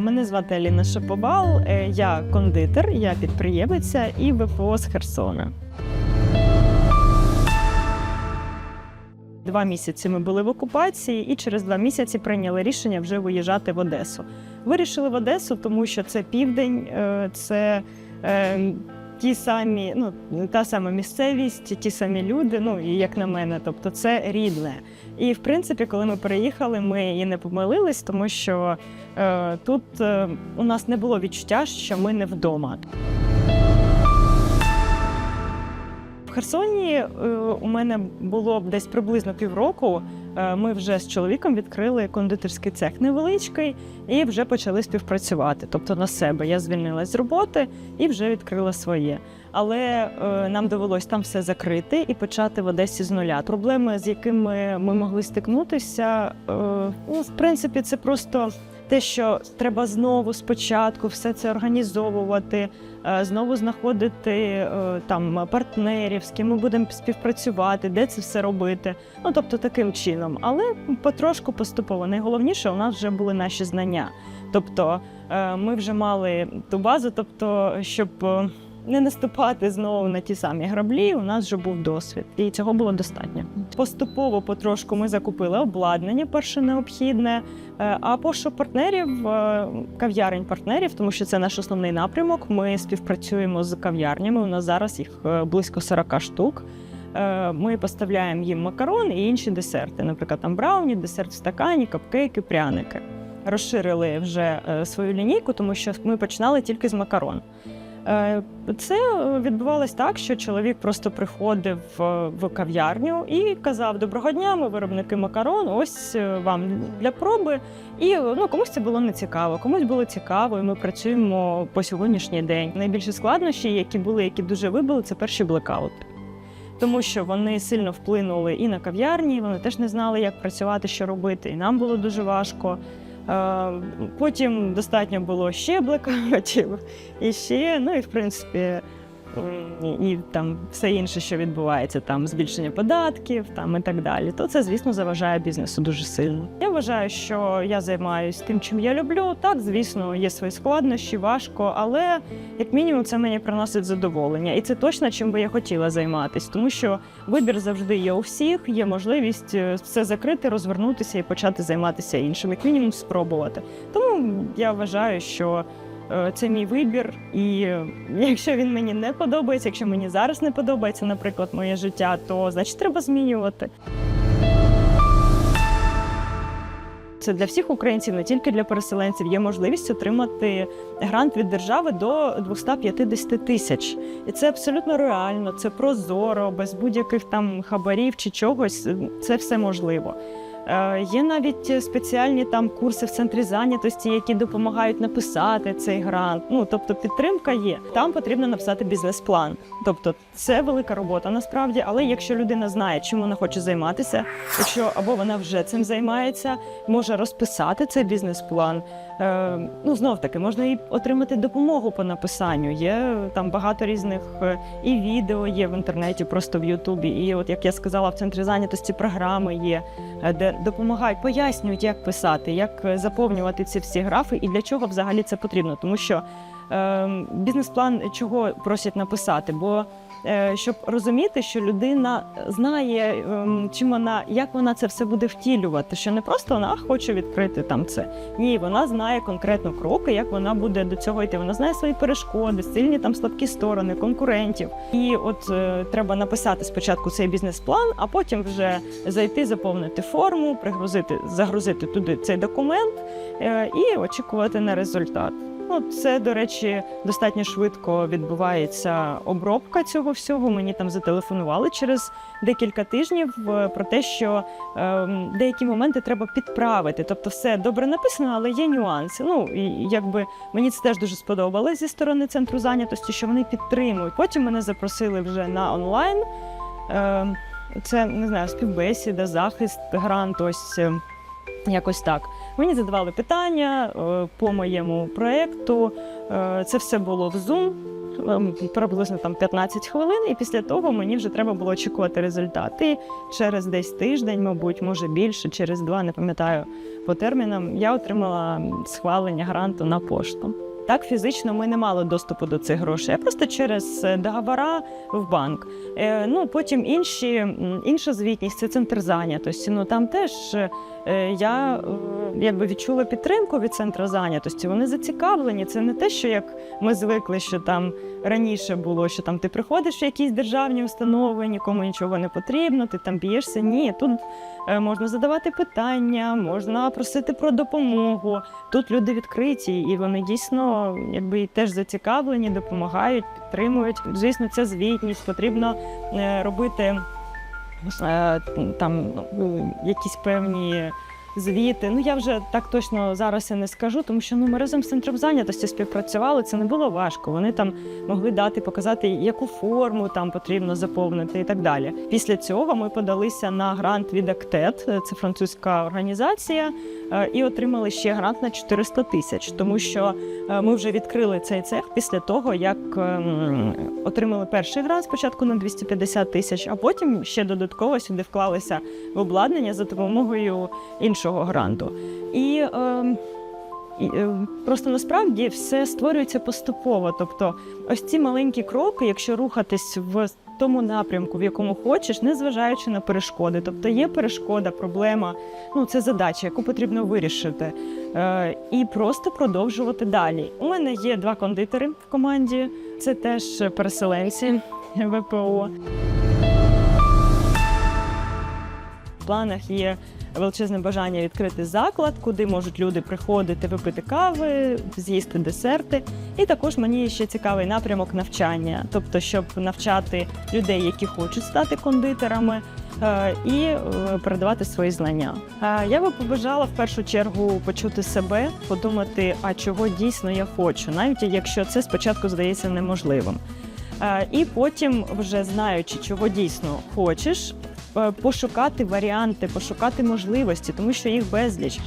Мене звати Аліна Шаповал, е, я кондитер, я підприємиця і ВПО з Херсона. Два місяці ми були в окупації, і через два місяці прийняли рішення вже виїжджати в Одесу. Вирішили в Одесу, тому що це південь, е, це е, ті самі, ну та сама місцевість, ті самі люди. Ну і як на мене, тобто це рідне. І в принципі, коли ми переїхали, ми і не помилились, тому що е, тут е, у нас не було відчуття, що ми не вдома. В Херсоні е, у мене було десь приблизно півроку. Е, Ми вже з чоловіком відкрили кондитерський цех невеличкий і вже почали співпрацювати. Тобто на себе я звільнилась з роботи і вже відкрила своє. Але е, нам довелось там все закрити і почати в Одесі з нуля. Проблеми, з якими ми могли стикнутися, е, ну, в принципі, це просто те, що треба знову спочатку все це організовувати, е, знову знаходити е, там партнерів, з ким ми будемо співпрацювати, де це все робити. Ну тобто таким чином. Але потрошку поступово. Найголовніше у нас вже були наші знання. Тобто е, ми вже мали ту базу, тобто, щоб не наступати знову на ті самі граблі, у нас вже був досвід, і цього було достатньо. Поступово, потрошку, ми закупили обладнання, перше необхідне. Е, А пошук партнерів, е, кав'ярень партнерів, тому що це наш основний напрямок. Ми співпрацюємо з кав'ярнями. У нас зараз їх е, близько 40 штук. Ми поставляємо їм макарон і інші десерти, наприклад, там брауні, десерт в стакані, капкейки, пряники. Розширили вже свою лінійку, тому що ми починали тільки з макарон. Е, Це відбувалось так, що чоловік просто приходив в кав'ярню і казав: Доброго дня, ми виробники макарон, ось е, вам для проби. І ну, комусь це було не цікаво, комусь було цікаво, і ми працюємо по сьогоднішній день. Найбільші складнощі, які були, які дуже вибили, це перші блекаути. Тому що вони сильно вплинули і на кав'ярні, вони теж не знали, як працювати, що робити. І нам було дуже важко. Е, Потім достатньо було ще блекаутів, і ще, ну і в принципі, і, і там все інше, що відбувається, там збільшення податків, там і так далі. То це, звісно, заважає бізнесу дуже сильно. Я вважаю, що я займаюся тим, чим я люблю. Так, звісно, є свої складнощі, важко, але як мінімум це мені приносить задоволення. І це точно чим би я хотіла займатися, тому що вибір завжди є у всіх, є можливість е, все закрити, розвернутися і почати займатися іншим, як мінімум спробувати. Тому я вважаю, що е, це мій вибір, і е, якщо він мені не подобається, якщо мені зараз не подобається, наприклад, моє життя, то значить треба змінювати. Це для всіх українців, не тільки для переселенців, є можливість отримати грант від держави до 250 тисяч. І це абсолютно реально, це прозоро, без будь-яких там хабарів чи чогось. Це все можливо. Е, Є навіть спеціальні там курси в центрі зайнятості, які допомагають написати цей грант. Ну тобто підтримка є. Там потрібно написати бізнес-план. Тобто це велика робота насправді. Але якщо людина знає, чим вона хоче займатися, якщо або вона вже цим займається, може розписати цей бізнес-план. Е, ну знов таки можна і отримати допомогу по написанню. Є там багато різних е, і відео є в інтернеті, просто в Ютубі. І от як я сказала, в центрі зайнятості програми є, е, де допомагають, пояснюють, як писати, як заповнювати ці всі графи і для чого взагалі це потрібно. Тому що е, бізнес-план чого просять написати, бо щоб розуміти, що людина знає, ем, чим вона, як вона це все буде втілювати, що не просто вона хоче відкрити там це. Ні, вона знає конкретно кроки, як вона буде до цього йти. Вона знає свої перешкоди, сильні там слабкі сторони, конкурентів. І от е, треба написати спочатку цей бізнес-план, а потім вже зайти, заповнити форму, пригрузити, загрузити туди цей документ е, і очікувати на результат. Ну, це, до речі, достатньо швидко відбувається обробка цього всього. Мені там зателефонували через декілька тижнів е, про те, що ем, деякі моменти треба підправити. Тобто, все добре написано, але є нюанси. Ну і якби мені це теж дуже сподобалось зі сторони центру зайнятості, що вони підтримують. Потім мене запросили вже на онлайн. Ем, це не знаю, співбесіда, захист, грант. Ось. е, Якось так. Мені задавали питання е, по моєму проєкту. Е, Це все було в Zoom. ем, приблизно там 15 хвилин, і після того мені вже треба було очікувати результати. Через десь тиждень, мабуть, може більше, через два, не пам'ятаю по термінам, я отримала схвалення гранту на пошту. Так, фізично ми не мали доступу до цих грошей, а просто через е, договора в банк. Е, ну потім інші інша звітність це центр зайнятості. Ну там теж е, я якби відчула підтримку від центру зайнятості. Вони зацікавлені. Це не те, що як ми звикли, що там раніше було, що там ти приходиш в якісь державні установи, нікому нічого не потрібно, ти там б'єшся. Ні, тут можна задавати питання, можна просити про допомогу. Тут люди відкриті, і вони дійсно якби і теж зацікавлені, допомагають, підтримують. Звісно, це звітність, потрібно е, робити е, там ну, якісь певні. Звіти, ну я вже так точно зараз і не скажу, тому що ну ми разом з центром зайнятості співпрацювали. Це не було важко. Вони там могли дати, показати, яку форму там потрібно заповнити і так далі. Після цього ми подалися на грант від Актет, це французька організація, е, і отримали ще грант на 400 тисяч, тому що е, ми вже відкрили цей цех після того, як ем, отримали перший грант спочатку на 250 тисяч, а потім ще додатково сюди вклалися в обладнання за допомогою іншого гранту. І ем, е, Просто насправді все створюється поступово. Тобто, ось ці маленькі кроки, якщо рухатись в тому напрямку, в якому хочеш, незважаючи на перешкоди. Тобто є перешкода, проблема, ну це задача, яку потрібно вирішити, е, і просто продовжувати далі. У мене є два кондитери в команді, це теж переселенці ВПО. В планах є величезне бажання відкрити заклад, куди можуть люди приходити, випити кави, з'їсти десерти. І також мені ще цікавий напрямок навчання, тобто, щоб навчати людей, які хочуть стати кондитерами. е, І е, передавати свої знання. Е, Я би побажала в першу чергу почути себе, подумати, а чого дійсно я хочу, навіть якщо це спочатку здається неможливим. І потім, вже знаючи, чого дійсно хочеш, пошукати варіанти, пошукати можливості, тому що їх безліч.